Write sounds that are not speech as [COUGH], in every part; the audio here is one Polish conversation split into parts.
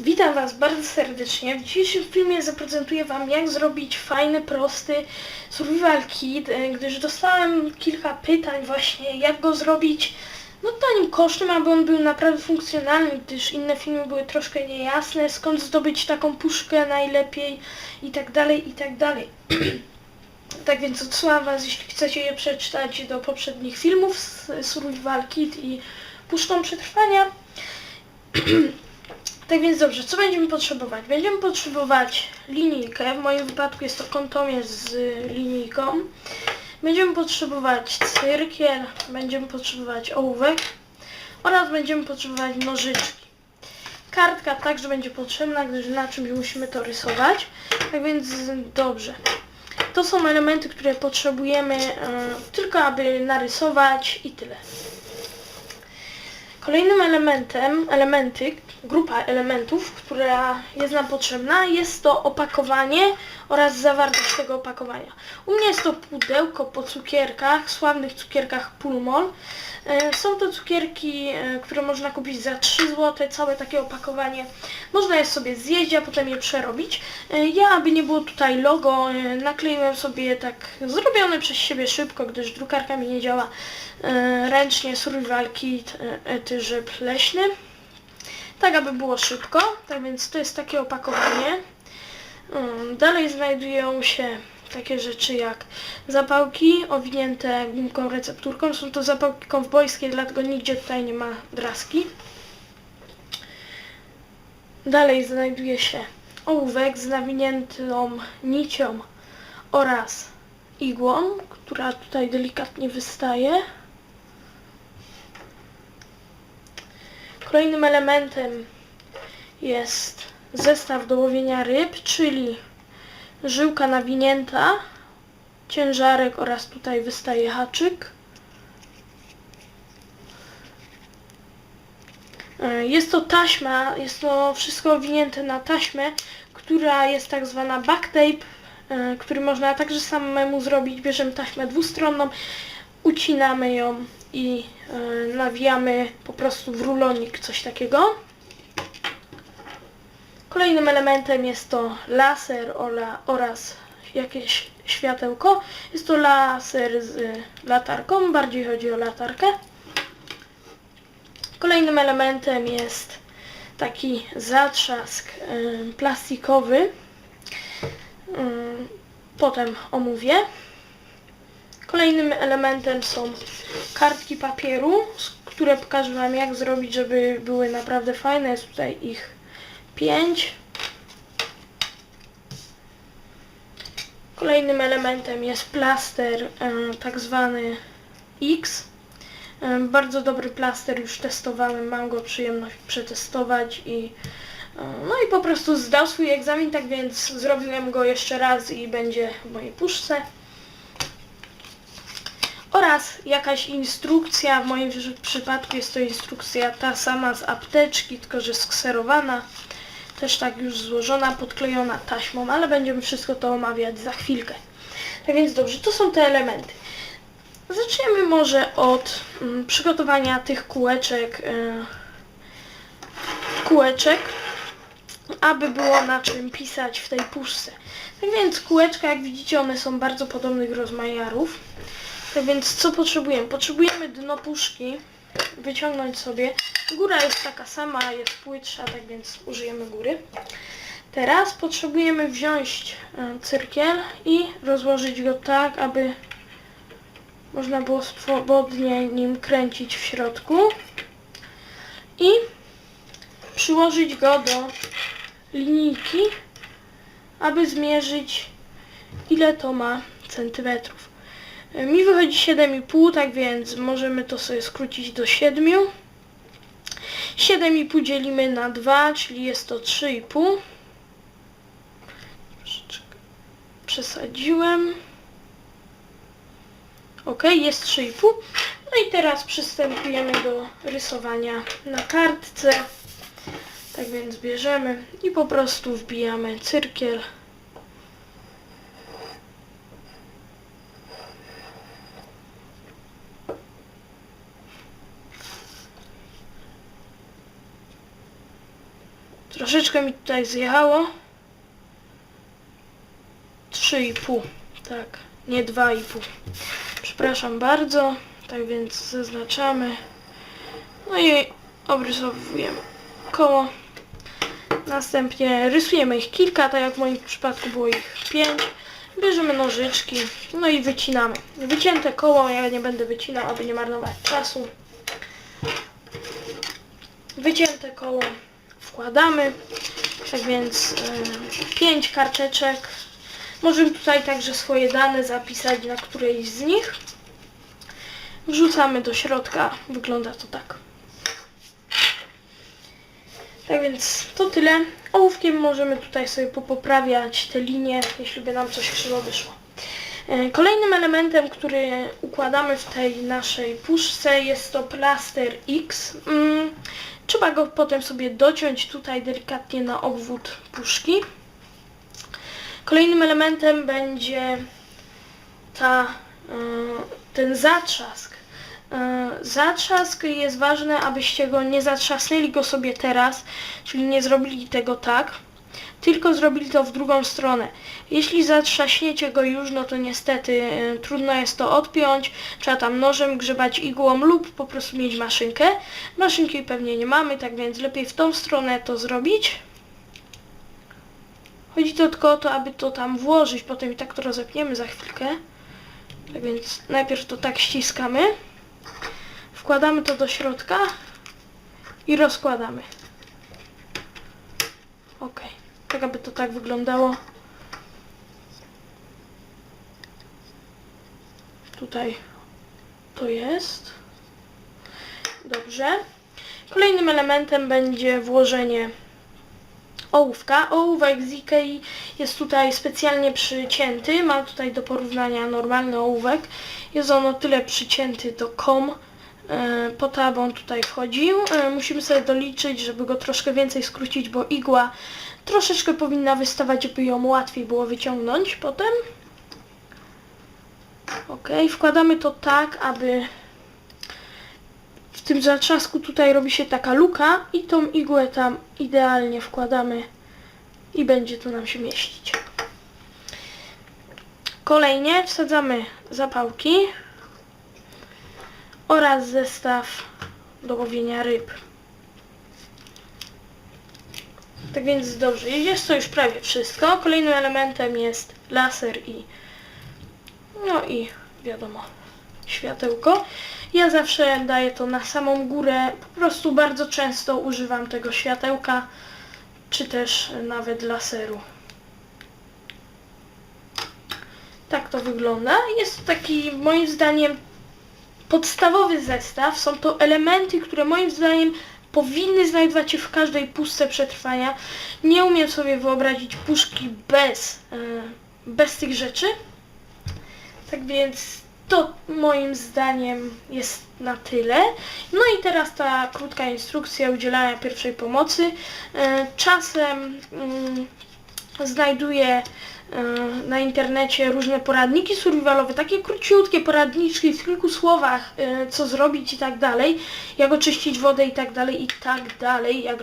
Witam Was bardzo serdecznie. W dzisiejszym filmie zaprezentuję Wam jak zrobić fajny, prosty survival kit, e, gdyż dostałem kilka pytań właśnie jak go zrobić no tanim kosztem, aby on był naprawdę funkcjonalny, gdyż inne filmy były troszkę niejasne, skąd zdobyć taką puszkę najlepiej i tak dalej, i tak dalej. [CLEARS THROAT] Tak więc odsyłam Was, jeśli chcecie je przeczytać do poprzednich filmów z Survival Kit i Puszką Przetrwania. [CLEARS THROAT] Tak więc dobrze, co będziemy potrzebować? Będziemy potrzebować linijkę, w moim wypadku jest to kontomierz z linijką. Będziemy potrzebować cyrkiel, będziemy potrzebować ołówek oraz będziemy potrzebować nożyczki. Kartka także będzie potrzebna, gdyż na czymś musimy to rysować. Tak więc dobrze. To są elementy, które potrzebujemy e, tylko aby narysować i tyle. Kolejnym elementem, elementy, grupa elementów, która jest nam potrzebna, jest to opakowanie oraz zawartość tego opakowania. U mnie jest to pudełko po cukierkach, sławnych cukierkach Pulmol. E, Są to cukierki, e, które można kupić za 3 zł, całe takie opakowanie. Można je sobie zjeść, a potem je przerobić. E, Ja, aby nie było tutaj logo, nakleiłem sobie tak zrobione przez siebie szybko, gdyż drukarka mi nie działa ręcznie Survival Kit e, etyżyb leśny. Tak, aby było szybko. Tak więc to jest takie opakowanie. Dalej znajdują się takie rzeczy jak zapałki owinięte gumką recepturką. Są to zapałki kowbojskie, dlatego nigdzie tutaj nie ma draski. Dalej znajduje się ołówek z nawiniętą nicią oraz igłą, która tutaj delikatnie wystaje. Kolejnym elementem jest zestaw do łowienia ryb, czyli żyłka nawinięta, ciężarek oraz tutaj wystaje haczyk. E, Jest to taśma, jest to wszystko owinięte na taśmę, która jest tak zwana backtape, e, który można także samemu zrobić. Bierzemy taśmę dwustronną, ucinamy ją i e, nawijamy po prostu w rulonik, coś takiego. Kolejnym elementem jest to laser oraz jakieś światełko. Jest to laser z y, latarką, bardziej chodzi o latarkę. Kolejnym elementem jest taki zatrzask y, plastikowy. Potem omówię. Kolejnym elementem są kartki papieru, które pokażę Wam jak zrobić, żeby były naprawdę fajne. Jest tutaj ich 5. Kolejnym elementem jest plaster e, tak zwany X. E, bardzo dobry plaster, już testowałem, mam go przyjemność przetestować i e, no i po prostu zdał swój egzamin, tak więc zrobiłem go jeszcze raz i będzie w mojej puszce. Oraz jakaś instrukcja, w moim przy- przypadku jest to instrukcja ta sama z apteczki, tylko że skserowana też tak już złożona, podklejona taśmą, ale będziemy wszystko to omawiać za chwilkę. Tak więc dobrze, to są te elementy. Zaczniemy może od mm, przygotowania tych kółeczek, y, kółeczek, aby było na czym pisać w tej puszce. Tak więc kółeczka, jak widzicie, one są bardzo podobnych rozmiarów. Więc co potrzebujemy? Potrzebujemy dno puszki, wyciągnąć sobie. Góra jest taka sama, jest płytsza, tak więc użyjemy góry. Teraz potrzebujemy wziąć e, cyrkiel i rozłożyć go tak, aby można było swobodnie nim kręcić w środku. I przyłożyć go do linijki, aby zmierzyć ile to ma centymetrów. Mi wychodzi 7,5, tak więc możemy to sobie skrócić do 7. 7,5 dzielimy na 2, czyli jest to 3,5. Troszeczkę Przesadziłem. Ok, jest 3,5. No i teraz przystępujemy do rysowania na kartce. Tak więc bierzemy i po prostu wbijamy cyrkiel. Troszeczkę mi tutaj zjechało. 3,5. Tak, nie 2,5. Przepraszam bardzo. Tak więc zaznaczamy. No i obrysowujemy koło. Następnie rysujemy ich kilka, tak jak w moim przypadku było ich 5. Bierzemy nożyczki, no i wycinamy. Wycięte koło, ja nie będę wycinał, aby nie marnować czasu. Wycięte koło wkładamy. Tak więc 5 karteczek. Możemy tutaj także swoje dane zapisać na którejś z nich. Wrzucamy do środka. Wygląda to tak. Tak więc to tyle. Ołówkiem możemy tutaj sobie popoprawiać te linie, jeśli by nam coś krzywo wyszło. E, Kolejnym elementem, który układamy w tej naszej puszce jest to plaster X. Trzeba go potem sobie dociąć tutaj delikatnie na obwód puszki. Kolejnym elementem będzie ta, y, ten zatrzask. Y, Zatrzask jest ważny, abyście go nie zatrzasnęli go sobie teraz, czyli nie zrobili tego tak, tylko zrobili to w drugą stronę. Jeśli zatrzaśniecie go już, no to niestety y, trudno jest to odpiąć, trzeba tam nożem grzebać igłą lub po prostu mieć maszynkę. Maszynki pewnie nie mamy, tak więc lepiej w tą stronę to zrobić. Chodzi to tylko o to, aby to tam włożyć, potem i tak to rozepniemy za chwilkę. Tak więc najpierw to tak ściskamy. Wkładamy to do środka i rozkładamy. Tak aby to tak wyglądało. Tutaj to jest. Dobrze. Kolejnym elementem będzie włożenie ołówka. Ołówek z Ikei jest tutaj specjalnie przycięty. Mam tutaj do porównania normalny ołówek. Jest on o tyle przycięty do kom, e, po to, aby on tutaj wchodził. E, Musimy sobie doliczyć, żeby go troszkę więcej skrócić, bo igła troszeczkę powinna wystawać, żeby ją łatwiej było wyciągnąć potem. Ok, wkładamy to tak, aby w tym zatrzasku tutaj robi się taka luka i tą igłę tam idealnie wkładamy i będzie to nam się mieścić. Kolejnie wsadzamy zapałki oraz zestaw do łowienia ryb. Tak więc dobrze, jest to już prawie wszystko. Kolejnym elementem jest laser i no i wiadomo, światełko. Ja zawsze daję to na samą górę. Po prostu bardzo często używam tego światełka, czy też nawet laseru. Tak to wygląda. Jest to taki moim zdaniem podstawowy zestaw. Są to elementy, które moim zdaniem powinny znajdować się w każdej puszce przetrwania. Nie umiem sobie wyobrazić puszki bez, e, bez tych rzeczy. Tak więc to moim zdaniem jest na tyle. No i teraz ta krótka instrukcja udzielania pierwszej pomocy. E, Czasem mm, znajduję e, na internecie różne poradniki survivalowe, takie króciutkie poradniczki w kilku słowach, e, co zrobić i tak dalej, jak oczyścić wodę i tak dalej, i tak dalej, jak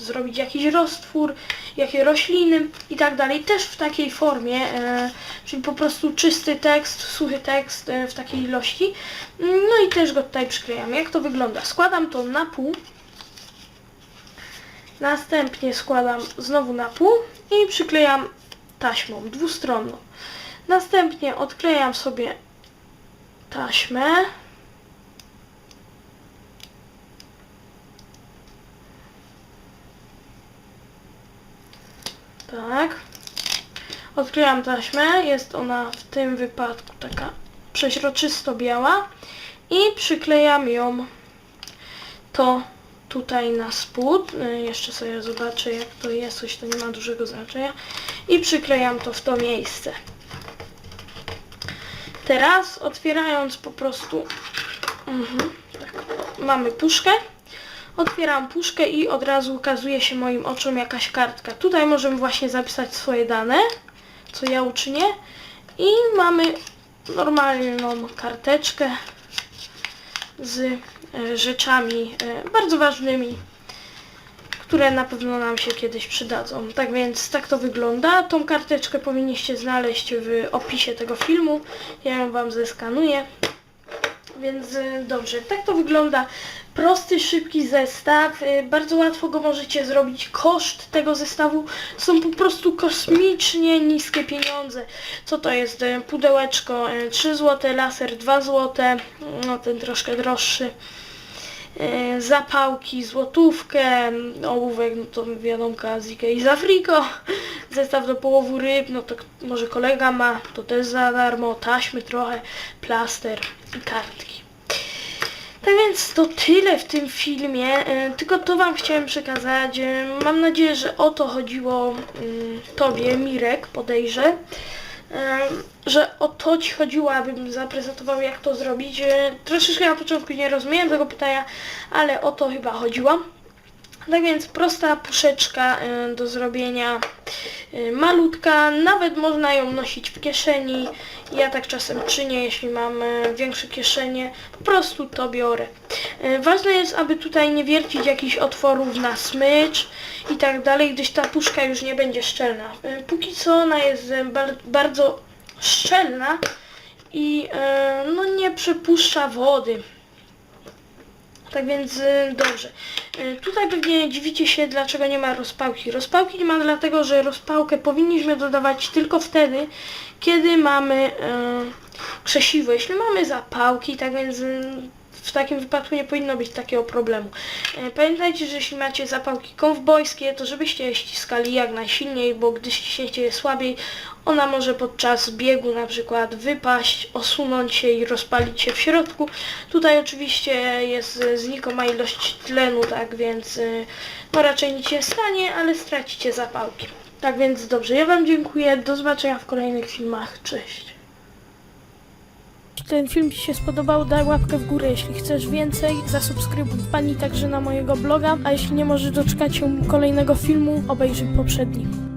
zrobić jakiś roztwór, jakie rośliny i tak dalej, też w takiej formie, e, czyli po prostu czysty tekst, suchy tekst w takiej ilości. No i też go tutaj przyklejam. Jak to wygląda? Składam to na pół, następnie składam znowu na pół i przyklejam taśmą dwustronną. Następnie odklejam sobie taśmę. Tak. Odklejam taśmę. Jest ona w tym wypadku taka przeźroczysto biała. I przyklejam ją to tutaj na spód. Y, Jeszcze sobie zobaczę jak to jest, coś to nie ma dużego znaczenia. I przyklejam to w to miejsce. Teraz otwierając po prostu mhm, tak, mamy puszkę. Otwieram puszkę i od razu ukazuje się moim oczom jakaś kartka. Tutaj możemy właśnie zapisać swoje dane, co ja uczynię. I mamy normalną karteczkę z rzeczami e, bardzo ważnymi, które na pewno nam się kiedyś przydadzą. Tak więc tak to wygląda. Tą karteczkę powinniście znaleźć w opisie tego filmu. Ja ją Wam zeskanuję. Więc y, dobrze, tak to wygląda. Prosty, szybki zestaw. y, Bardzo łatwo go możecie zrobić. Koszt tego zestawu są po prostu kosmicznie niskie pieniądze. Co to jest? Y, Pudełeczko y, 3 zł, laser 2 zł, no ten troszkę droższy. Zapałki, złotówkę, ołówek, no to wiadomka z Ikei z Afriko, [LAUGHS] zestaw do połowu ryb, no to może kolega ma, to też za darmo, taśmy trochę, plaster i kartki. Tak więc to tyle w tym filmie, y, tylko to Wam chciałem przekazać. Y, Mam nadzieję, że o to chodziło mm, Tobie, Mirek, podejrzę. Y, Że o to Ci chodziło, abym zaprezentował jak to zrobić. Troszeczkę na początku nie rozumiałem tego pytania, ale o to chyba chodziło. Tak więc prosta puszeczka y, do zrobienia, y, malutka, nawet można ją nosić w kieszeni. Ja tak czasem czynię, jeśli mam y, większe kieszenie, po prostu to biorę. Ważne jest, aby tutaj nie wiercić jakichś otworów na smycz i tak dalej, gdyż ta puszka już nie będzie szczelna. Póki co ona jest bar bardzo szczelna i no nie przepuszcza wody. Tak więc y, dobrze. Y, Tutaj pewnie dziwicie się, dlaczego nie ma rozpałki. Rozpałki nie ma dlatego, że rozpałkę powinniśmy dodawać tylko wtedy, kiedy mamy y, krzesiwo. Jeśli mamy zapałki, tak więc w takim wypadku nie powinno być takiego problemu. Y, Pamiętajcie, że jeśli macie zapałki kowbojskie, to żebyście je ściskali jak najsilniej, bo gdy ściśniecie je słabiej, ona może podczas biegu na przykład wypaść, osunąć się i rozpalić się w środku. Tutaj oczywiście jest znikoma ilość tlenu, tak więc y, no raczej nic się nie stanie, ale stracicie zapałki. Tak więc dobrze, ja Wam dziękuję, do zobaczenia w kolejnych filmach, cześć. Jeśli ten film Ci się spodobał, daj łapkę w górę, jeśli chcesz więcej, zasubskrybuj. Wpadnij także na mojego bloga, a jeśli nie możesz doczekać się kolejnego filmu, obejrzyj poprzedni.